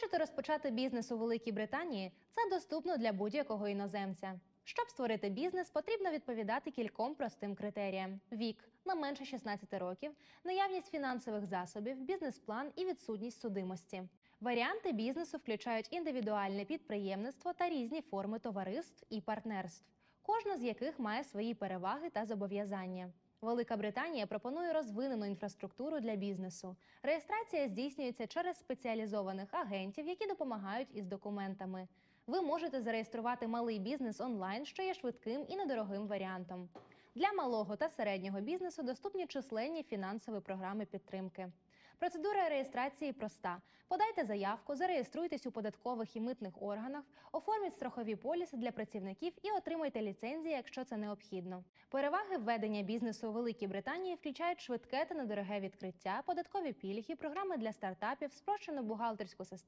Хочете розпочати бізнес у Великій Британії? Це доступно для будь-якого іноземця. Щоб створити бізнес, потрібно відповідати кільком простим критеріям: вік на менше 16 років, наявність фінансових засобів, бізнес-план і відсутність судимості. Варіанти бізнесу включають індивідуальне підприємництво та різні форми товариств і партнерств, кожна з яких має свої переваги та зобов'язання. Велика Британія пропонує розвинену інфраструктуру для бізнесу. Реєстрація здійснюється через спеціалізованих агентів, які допомагають із документами. Ви можете зареєструвати малий бізнес онлайн, що є швидким і недорогим варіантом. Для малого та середнього бізнесу доступні численні фінансові програми підтримки. Процедура реєстрації проста: подайте заявку, зареєструйтесь у податкових і митних органах, оформіть страхові поліси для працівників і отримайте ліцензії, якщо це необхідно. Переваги введення бізнесу у Великій Британії включають швидке та недороге відкриття, податкові пільги, програми для стартапів, спрощену бухгалтерську систему.